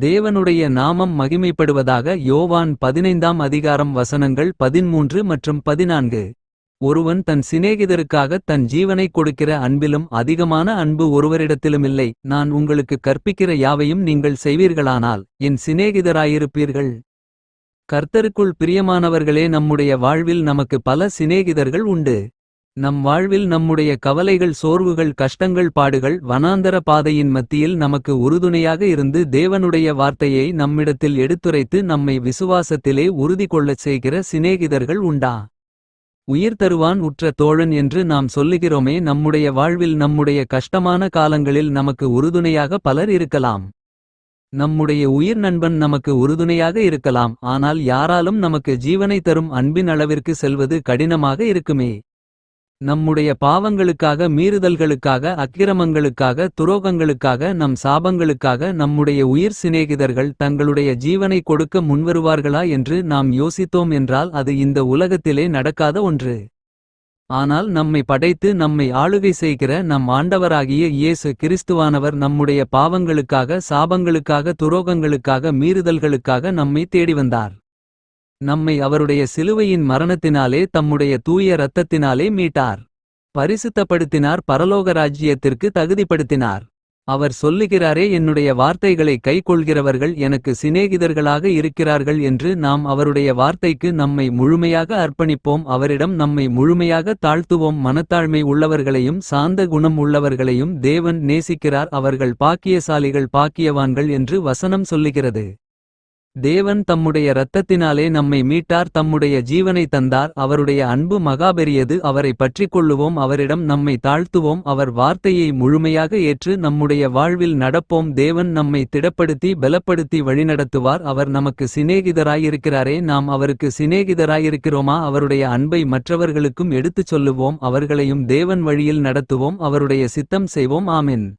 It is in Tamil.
தேவனுடைய நாமம் மகிமைப்படுவதாக யோவான் பதினைந்தாம் அதிகாரம் வசனங்கள் பதின்மூன்று மற்றும் பதினான்கு. ஒருவன் தன் சிநேகிதருக்காகத் தன் ஜீவனைக் கொடுக்கிற அன்பிலும் அதிகமான அன்பு ஒருவரிடத்திலுமில்லை நான் உங்களுக்குக் கற்பிக்கிற யாவையும் நீங்கள் செய்வீர்களானால் என் சிநேகிதராயிருப்பீர்கள். கர்த்தருக்குள் பிரியமானவர்களே நம்முடைய வாழ்வில் நமக்கு பல சிநேகிதர்கள் உண்டு. நம் வாழ்வில் நம்முடைய கவலைகள் சோர்வுகள் கஷ்டங்கள் பாடுகள் வனாந்தர பாதையின் மத்தியில் நமக்கு உறுதுணையாக இருந்து தேவனுடைய வார்த்தையை நம்மிடத்தில் எடுத்துரைத்து நம்மை விசுவாசத்திலே உறுதி கொள்ளச் செய்கிற சிநேகிதர்கள் உண்டா. உயிர் தருவான் உற்ற தோழன் என்று நாம் சொல்லுகிறோமே நம்முடைய வாழ்வில் நம்முடைய கஷ்டமான காலங்களில் நமக்கு உறுதுணையாக பலர் இருக்கலாம். நம்முடைய உயிர் நண்பன் நமக்கு உறுதுணையாக இருக்கலாம் ஆனால் யாராலும் நமக்கு ஜீவனை தரும் அன்பின் அளவிற்கு செல்வது கடினமாக இருக்குமே. நம்முடைய பாவங்களுக்காக மீறுதல்களுக்காக அக்கிரமங்களுக்காக துரோகங்களுக்காக நம் சாபங்களுக்காக நம்முடைய உயிர் சிநேகிதர்கள் தங்களுடைய ஜீவனை கொடுக்க முன்வருவார்களா என்று நாம் யோசித்தோம் என்றால் அது இந்த உலகத்திலே நடக்காத ஒன்று. ஆனால் நம்மை படைத்து நம்மை ஆளுகை செய்கிற நம் ஆண்டவராகிய இயேசு கிறிஸ்துவானவர் நம்முடைய பாவங்களுக்காக சாபங்களுக்காக துரோகங்களுக்காக மீறுதல்களுக்காக நம்மை தேடி வந்தார். நம்மை அவருடைய சிலுவையின் மரணத்தினாலே தம்முடைய தூய இரத்தத்தினாலே மீட்டார். பரிசுத்தப்படுத்தினார் பரலோக ராஜ்யத்திற்கு தகுதிப்படுத்தினார். அவர் சொல்லுகிறாரே என்னுடைய வார்த்தைகளை கைக்கொள்கிறவர்கள் எனக்கு சிநேகிதர்களாக இருக்கிறார்கள் என்று நாம் அவருடைய வார்த்தைக்கு நம்மை முழுமையாக அர்ப்பணிப்போம் அவரிடம் நம்மை முழுமையாக தாழ்த்துவோம் மனத்தாழ்மை உள்ளவர்களையும் சாந்த குணம் உள்ளவர்களையும் தேவன் நேசிக்கிறார் அவர்கள் பாக்கியசாலிகள் பாக்கியவான்கள் என்று வசனம் சொல்லுகிறது. தேவன் தம்முடைய இரத்தத்தினாலே நம்மை மீட்டார் தம்முடைய ஜீவனை தந்தார். அவருடைய அன்பு மகாபெரியது. அவரை பற்றிக்கொள்ளுவோம் அவரிடம் நம்மை தாழ்த்துவோம். அவர் வார்த்தையை முழுமையாக ஏற்று நம்முடைய வாழ்வில் நடப்போம். தேவன் நம்மை திடப்படுத்தி பலப்படுத்தி வழிநடத்துவார். அவர் நமக்கு சிநேகிதராயிருக்கிறாரே. நாம் அவருக்கு சிநேகிதராயிருக்கிறோமா? அவருடைய அன்பை மற்றவர்களுக்கும் எடுத்துச் சொல்லுவோம். அவர்களையும் தேவன் வழியில் நடத்துவோம். அவருடைய சித்தம் செய்வோம். ஆமென்.